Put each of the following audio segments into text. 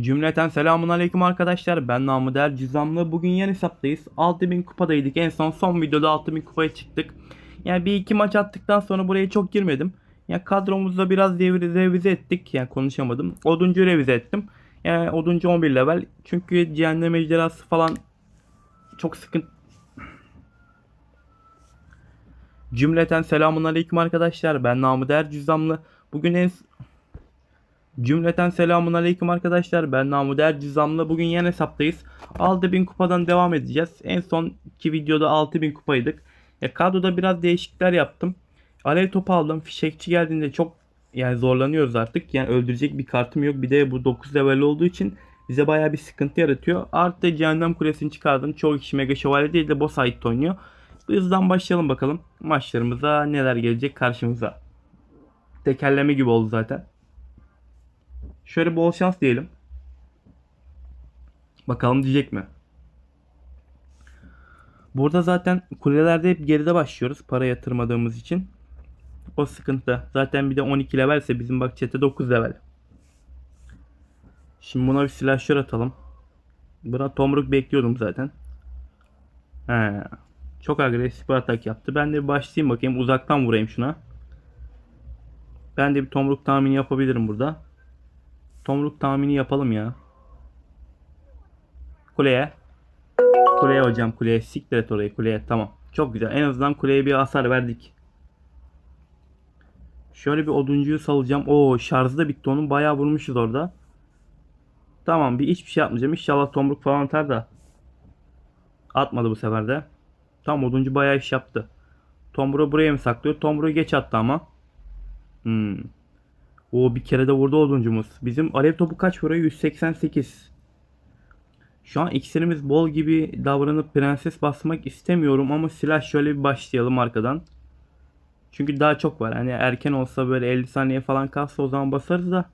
Cümleten selamun aleyküm arkadaşlar. Ben Namı Der Cüzamlı. Bugün yeni hesaptayız. 6000 kupadaydık. En son son videoda 6000 kupaya çıktık. Yani bir iki maç attıktan sonra buraya çok girmedim. Yani kadromuzda biraz revize ettik. Yani konuşamadım. Oduncu revize ettim. Yani oduncu 11 level. Çünkü cehennem ejderhası falan çok sıkıntı. Cümleten selamun aleyküm arkadaşlar. Ben Namı Der Cüzamlı. Bugün en Cümleten selamun aleyküm arkadaşlar. Ben Namı Der Cüzamlı. Bugün yeni hesaptayız. 6000 kupadan devam edeceğiz. En son iki videoda 6000 kupaydık. Ya kadroda biraz değişiklikler yaptım. Alev topu aldım. Fişekçi geldiğinde çok yani zorlanıyoruz artık. Yani öldürecek bir kartım yok. Bir de bu 9 level olduğu için bize bayağı bir sıkıntı yaratıyor. Artı cehennem kulesini çıkardım. Çoğu kişi mega şövalye değil de boss fight oynuyor. Hızdan başlayalım bakalım. Maçlarımıza neler gelecek karşımıza. Tekerleme gibi oldu zaten. Şöyle bol şans diyelim. Bakalım diyecek mi? Burada zaten kulelerde hep geride başlıyoruz para yatırmadığımız için. O sıkıntı. Zaten bir de 12 levelse bizim bak çete 9 level. Şimdi buna bir slasher atalım. Buna tomruk bekliyordum zaten. He. Çok agresif bir atak yaptı. Ben de bir başlayayım bakayım. Uzaktan vurayım şuna. Ben de bir tomruk tahmini yapabilirim burada. Tomruk tahmini yapalım ya. Kuleye. Kuleye hocam kuleye. Siktir et orayı kuleye. Tamam. Çok güzel. En azından kuleye bir hasar verdik. Şöyle bir oduncuyu salacağım. Oo şarjı da bitti onun. Bayağı vurmuşuz orada. Tamam bir hiçbir şey yapmayacağım. İnşallah tomruk falan atar da. Atmadı bu sefer de. Tam oduncu bayağı iş yaptı. Tomruk'u buraya mı saklıyor? Tomruk'u geç attı ama. Hmm. O bir kere de vurdu oduncumuz. Bizim alev topu kaç vuruyor? 188. Şu an iksirimiz bol gibi davranıp prenses basmak istemiyorum ama silah şöyle bir başlayalım arkadan. Çünkü daha çok var. Hani erken olsa böyle 50 saniye falan kalsa o zaman basarız da.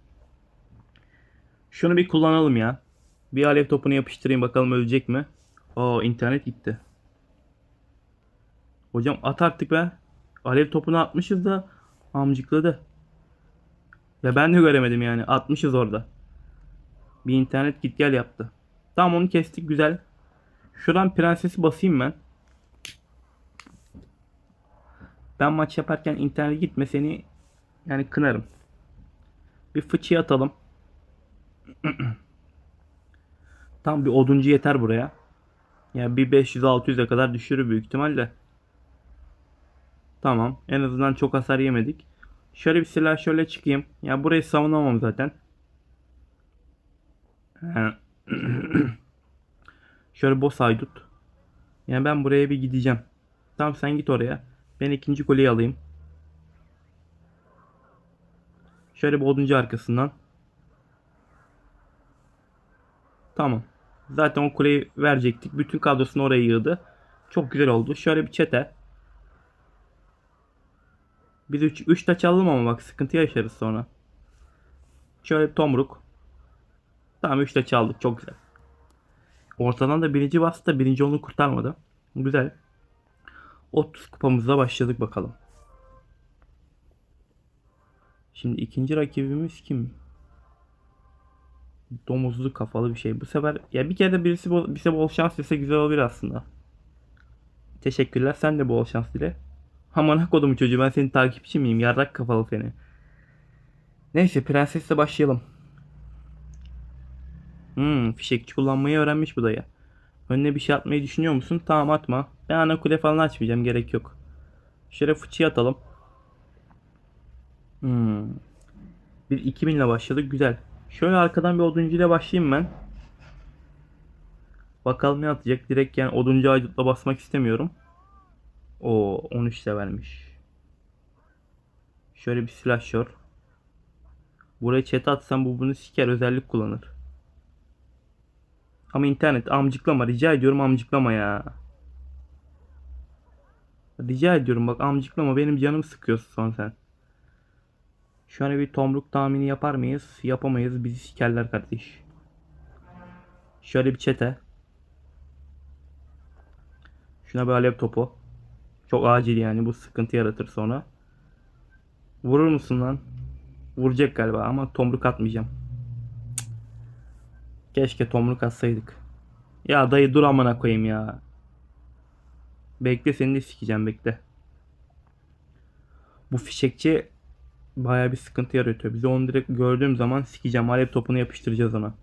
Şunu bir kullanalım ya. Bir alev topunu yapıştırayım bakalım ölecek mi? Oo internet gitti. Hocam at artık be. Alev topunu atmışız da amcıkladı. Ya ben de göremedim yani. Atmışız orada. Bir internet git gel yaptı. Tamam onu kestik güzel. Şuradan prensesi basayım ben. Ben maç yaparken internet gitme seni yani kınarım. Bir fıçıyı atalım. Tam bir oduncu yeter buraya. Yani bir 500-600'e kadar düşürür büyük ihtimalle. Tamam. En azından çok hasar yemedik. Şöyle bir silah şöyle çıkayım. Ya burayı savunamam zaten. şöyle boss haydut. Yani ben buraya bir gideceğim. Tamam sen git oraya. Ben ikinci kuleyi alayım. Şöyle bir oduncu arkasından. Tamam. Zaten o kuleyi verecektik. Bütün kadrosunu oraya yığdı. Çok güzel oldu. Şöyle bir çete. Biz 3 3 taç alalım ama bak sıkıntı yaşarız sonra. Şöyle bir tomruk. Tamam 3 taç aldık. Çok güzel. Ortadan da birinci bastı da birinci onu kurtarmadı. Güzel. 30 kupamızla başladık bakalım. Şimdi ikinci rakibimiz kim? Domuzlu kafalı bir şey. Bu sefer ya bir kere de birisi bol, bize bol şans dese güzel olabilir aslında. Teşekkürler. Sen de bol şans dile. Aman kodum çocuğu ben senin takipçi miyim? Yarrak kafalı seni. Neyse prensesle başlayalım. Hmm, fişekçi kullanmayı öğrenmiş bu dayı. Önüne bir şey atmayı düşünüyor musun? Tamam atma. Ben ana kule falan açmayacağım gerek yok. Şöyle fıçıyı atalım. Hmm. Bir 2000 ile başladık güzel. Şöyle arkadan bir oduncu ile başlayayım ben. Bakalım ne atacak. Direkt yani oduncu aydutla basmak istemiyorum. O 13 de vermiş. Şöyle bir slasher. Buraya chat atsam bu bunu siker özellik kullanır. Ama internet amcıklama rica ediyorum amcıklama ya. Rica ediyorum bak amcıklama benim canımı sıkıyorsun son sen. Şöyle bir tomruk tahmini yapar mıyız? Yapamayız bizi sikerler kardeş. Şöyle bir çete. Şuna bir alev topu. Çok acil yani bu sıkıntı yaratır sonra. Vurur musun lan? Vuracak galiba ama tomruk atmayacağım. Keşke tomruk atsaydık. Ya dayı dur amına koyayım ya. Bekle seni de sikeceğim bekle. Bu fişekçi baya bir sıkıntı yaratıyor. Bize onu direkt gördüğüm zaman sikeceğim. Alev topunu yapıştıracağız ona.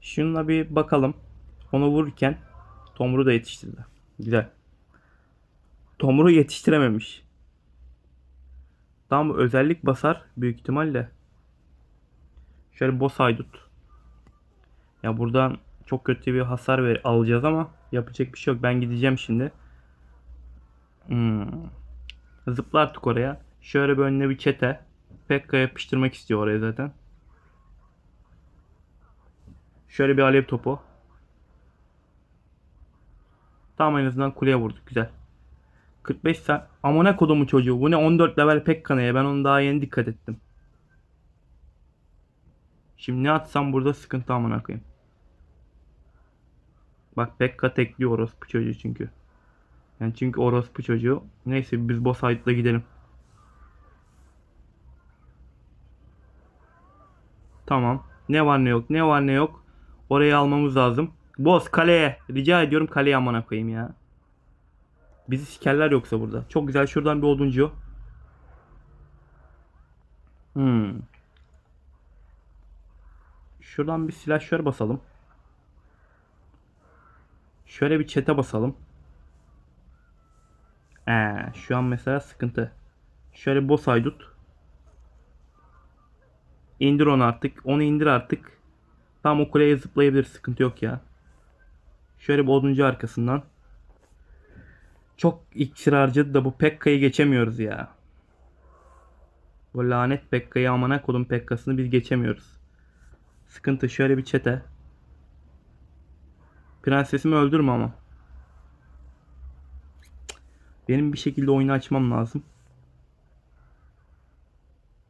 Şununla bir bakalım. Onu vururken Tomru da yetiştirdi. Güzel. Tomru yetiştirememiş. Tam özellik basar büyük ihtimalle. Şöyle boss haydut. Ya buradan çok kötü bir hasar ver alacağız ama yapacak bir şey yok. Ben gideceğim şimdi. Hmm. Zıpla artık oraya. Şöyle bir önüne bir çete. Pekka yapıştırmak istiyor oraya zaten. Şöyle bir alev topu. Tamam en azından kuleye vurduk. Güzel. 45 saat. Amına kodumu çocuğu. Bu ne 14 level Pekka ne ya? Ben onu daha yeni dikkat ettim. Şimdi ne atsam burada sıkıntı amına koyayım. Bak Pekka tekliyor orospu çocuğu çünkü. Yani çünkü orospu çocuğu. Neyse biz boss fight'la gidelim. Tamam. Ne var ne yok. Ne var ne yok. Orayı almamız lazım. Boss kaleye. Rica ediyorum kaleye amına koyayım ya. Bizi sikerler yoksa burada. Çok güzel. Şuradan bir oduncu. Hmm. Şuradan bir silahşör basalım. Şöyle bir çete basalım. Ee, şu an mesela sıkıntı. Şöyle boss haydut. İndir onu artık. Onu indir artık. Tam o kuleye zıplayabilir. Sıkıntı yok ya. Şöyle bir oduncu arkasından. Çok iksir harcadı da bu Pekka'yı geçemiyoruz ya. Bu lanet Pekka'yı amana kodum Pekka'sını biz geçemiyoruz. Sıkıntı şöyle bir çete. Prensesimi öldürme ama. Benim bir şekilde oyunu açmam lazım.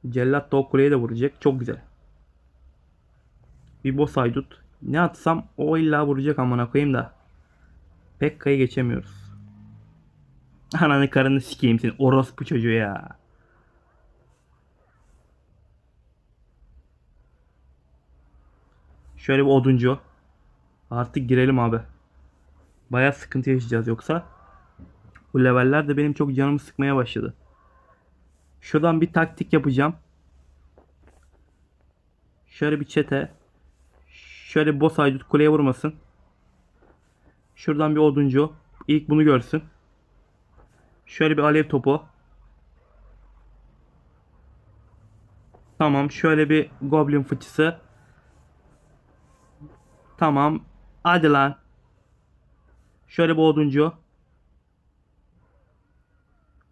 Cellat da o kuleye de vuracak. Çok güzel. Bir boss haydut. Ne atsam o illa vuracak amına koyayım da. Pekka'yı geçemiyoruz. Ananı karını sikeyim seni orospu çocuğu ya. Şöyle bir oduncu. Artık girelim abi. Baya sıkıntı yaşayacağız yoksa. Bu leveller de benim çok canımı sıkmaya başladı. Şuradan bir taktik yapacağım. Şöyle bir çete. Şöyle boss haydut kuleye vurmasın. Şuradan bir oduncu. İlk bunu görsün. Şöyle bir alev topu. Tamam. Şöyle bir goblin fıçısı. Tamam. Hadi lan. Şöyle bir oduncu.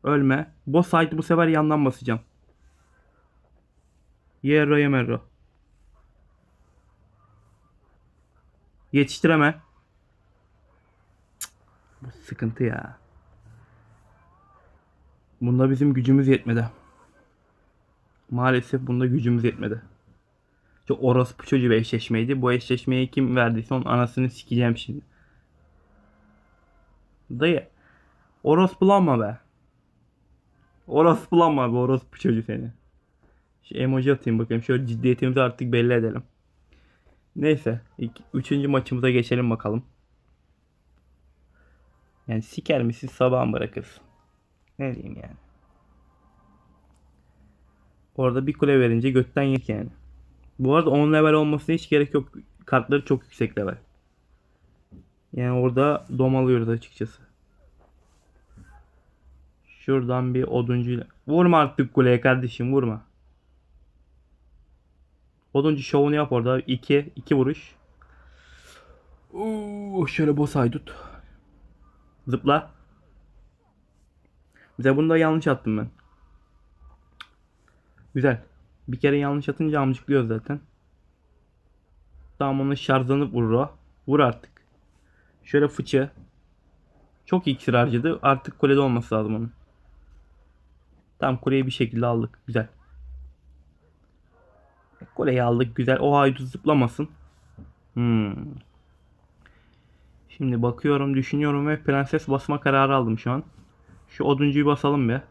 Ölme. Boss fight bu sefer yandan basacağım. Yerro yemerro. Yetiştireme. Cık, Bu sıkıntı ya. Bunda bizim gücümüz yetmedi. Maalesef bunda gücümüz yetmedi. Çok orospu çocuğu bir eşleşmeydi. Bu eşleşmeyi kim verdiyse onun anasını sikeceğim şimdi. Dayı. Orospulanma be. Orospulanma be orospu çocuğu seni. Şu emoji atayım bakayım. Şöyle ciddiyetimizi artık belli edelim. Neyse. ilk, üçüncü maçımıza geçelim bakalım. Yani siker misin sabah bırakırsın? Ne diyeyim yani. Orada bir kule verince götten yek yani. Bu arada 10 level olmasına hiç gerek yok. Kartları çok yüksek level. Yani orada domalıyoruz açıkçası. Şuradan bir oduncuyla. Vurma artık kuleye kardeşim vurma. Oduncu şovunu yap orada. 2 2 vuruş. Oo, şöyle boss haydut. Zıpla. Bize bunu da yanlış attım ben. Güzel. Bir kere yanlış atınca amcıklıyor zaten. Tamam onu şarjlanıp vurur o. Vur artık. Şöyle fıçı. Çok iksir harcadı. Artık kulede olması lazım onun. Tam kuleyi bir şekilde aldık. Güzel. Kuleyi aldık. Güzel. O haydut zıplamasın. Hmm. Şimdi bakıyorum, düşünüyorum ve prenses basma kararı aldım şu an. Şu oduncuyu basalım be.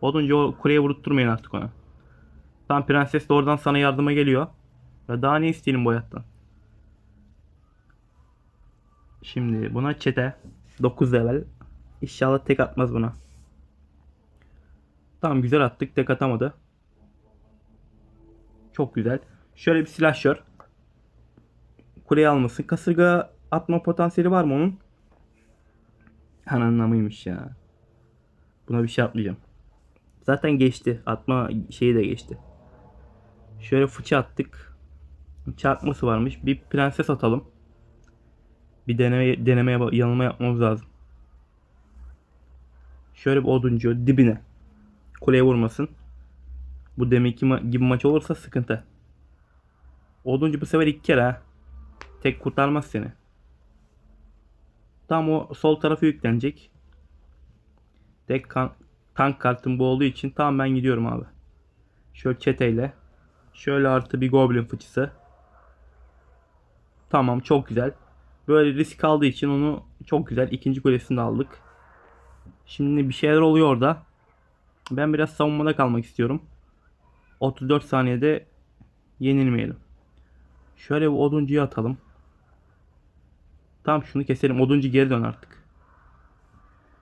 Oduncu o kuleye vurutturmayın artık ona. Tam prenses de oradan sana yardıma geliyor. Ya daha ne isteyelim bu hayattan? Şimdi buna çete 9 level. İnşallah tek atmaz buna. Tamam güzel attık. Tek atamadı. Çok güzel. Şöyle bir silahşör. Kuleyi almasın. Kasırga atma potansiyeli var mı onun? Anlamıymış ya. Buna bir şey atmayacağım. Zaten geçti. Atma şeyi de geçti. Şöyle fıçı attık. Çarpması varmış. Bir prenses atalım. Bir deneme denemeye yanılma yapmamız lazım. Şöyle bir oduncu dibine. Kuleye vurmasın. Bu deminki ma- gibi maç olursa sıkıntı. Oduncu bu sefer iki kere. Tek kurtarmaz seni. Tam o sol tarafı yüklenecek. Tek kan- tank kartım bu olduğu için tamam ben gidiyorum abi. Şöyle çeteyle. Şöyle artı bir goblin fıçısı. Tamam çok güzel. Böyle risk aldığı için onu çok güzel ikinci kulesini aldık. Şimdi bir şeyler oluyor orada. Ben biraz savunmada kalmak istiyorum. 34 saniyede yenilmeyelim. Şöyle bir oduncuyu atalım. Tamam şunu keselim. Oduncu geri dön artık.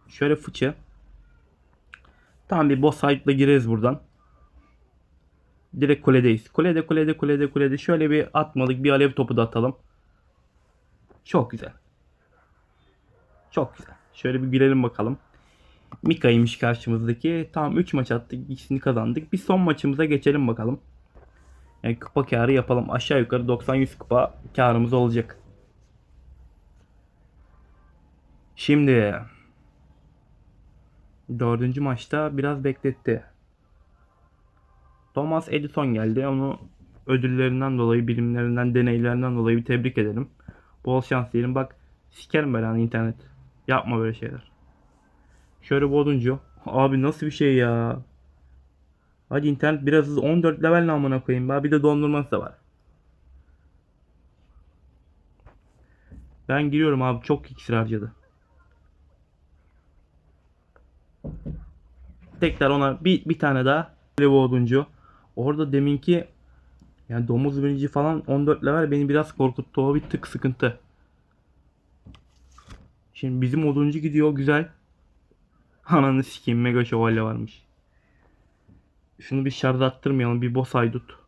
Şöyle fıçı. Tamam bir boss fight'la gireriz buradan. Direkt kuledeyiz. Kulede kulede kulede kulede. Şöyle bir atmalık bir alev topu da atalım. Çok güzel. Çok güzel. Şöyle bir gülelim bakalım. Mika'ymış karşımızdaki. Tamam 3 maç attık. ikisini kazandık. Bir son maçımıza geçelim bakalım. Yani kupa karı yapalım. Aşağı yukarı 90-100 kupa karımız olacak. Şimdi dördüncü maçta biraz bekletti. Thomas Edison geldi. Onu ödüllerinden dolayı, bilimlerinden, deneylerinden dolayı bir tebrik edelim. Bol şans diyelim. Bak sikerim belanı internet. Yapma böyle şeyler. Şöyle bir oduncu. Abi nasıl bir şey ya. Hadi internet biraz hızlı. 14 level namına koyayım. Daha bir de dondurması da var. Ben giriyorum abi. Çok iksir harcadı. Tekrar ona bir, bir tane daha. Bir oduncu. Orada deminki yani domuz binici falan 14 level beni biraz korkuttu. O bir tık sıkıntı. Şimdi bizim oduncu gidiyor güzel. Ananı sikeyim mega şövalye varmış. Şunu bir şarj attırmayalım. Bir boss haydut.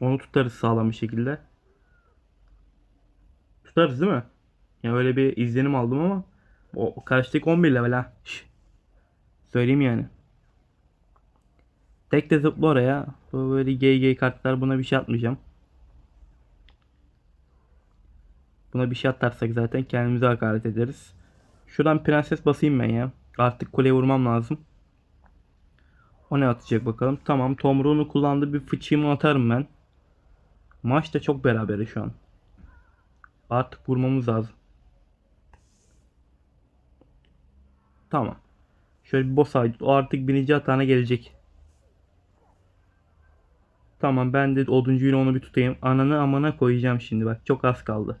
Onu tutarız sağlam bir şekilde. Tutarız değil mi? Ya öyle bir izlenim aldım ama o karşıdaki 11 level ha. Şş. Söyleyeyim yani. Tek de zıpla oraya. Böyle GG kartlar buna bir şey atmayacağım. Buna bir şey atarsak zaten kendimize hakaret ederiz. Şuradan prenses basayım ben ya. Artık kuleye vurmam lazım. O ne atacak bakalım. Tamam tomruğunu kullandı bir fıçığımı atarım ben. Maç da çok berabere şu an. Artık vurmamız lazım. Tamam. Şöyle bir boss haydut. O artık birinci hatana gelecek. Tamam ben de oduncuyla onu bir tutayım. Ananı amana koyacağım şimdi bak. Çok az kaldı.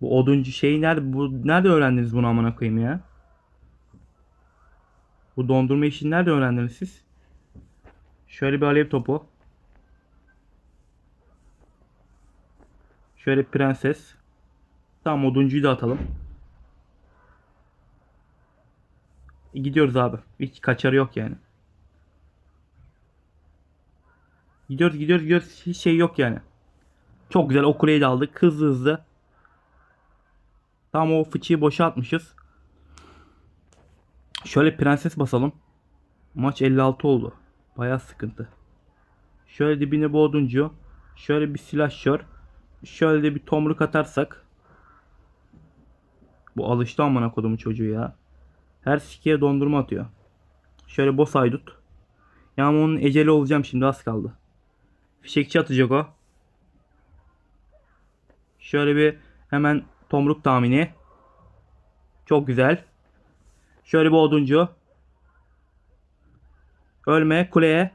Bu oduncu şey nerede? Bu nerede öğrendiniz bunu amana koyayım ya? Bu dondurma işini nerede öğrendiniz siz? Şöyle bir alev topu. Şöyle prenses. Tamam oduncuyu da atalım. Gidiyoruz abi. Hiç kaçarı yok yani. Gidiyoruz gidiyoruz gidiyoruz. Hiç şey yok yani. Çok güzel o de aldık. Hızlı hızlı. Tam o fıçıyı boşa atmışız. Şöyle prenses basalım. Maç 56 oldu. Baya sıkıntı. Şöyle dibine bu oduncu. Şöyle bir silahşör. Şöyle de bir tomruk atarsak. Bu alıştı amına kodumu çocuğu ya. Her sikeye dondurma atıyor. Şöyle boss haydut. Ya onun eceli olacağım şimdi az kaldı. Fişekçi atacak o. Şöyle bir hemen tomruk tahmini. Çok güzel. Şöyle bir oduncu. Ölme kuleye.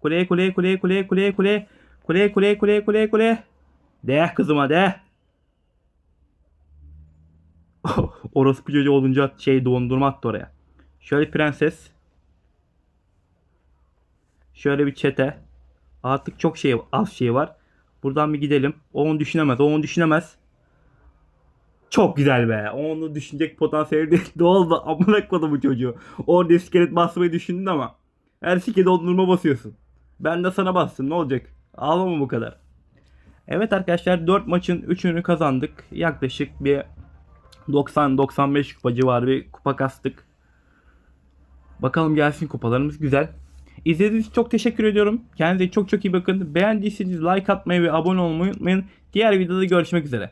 Kuleye kuleye kuleye kuleye kuleye kuleye. Kuleye kuleye kuleye kuleye kuleye. De kızıma de. Orospu çocuğu olunca şey dondurma attı oraya. Şöyle prenses. Şöyle bir çete. Artık çok şey az şey var. Buradan bir gidelim. O onu düşünemez. O onu düşünemez. Çok güzel be. Onu düşünecek potansiyeli de doğal amına bu çocuğu. Orada iskelet basmayı düşündün ama. Her sike dondurma basıyorsun. Ben de sana bastım ne olacak? Ağlama bu kadar. Evet arkadaşlar 4 maçın 3'ünü kazandık. Yaklaşık bir 90-95 kupa civarı bir kupa kastık. Bakalım gelsin kupalarımız güzel. İzlediğiniz için çok teşekkür ediyorum. Kendinize çok çok iyi bakın. Beğendiyseniz like atmayı ve abone olmayı unutmayın. Diğer videoda görüşmek üzere.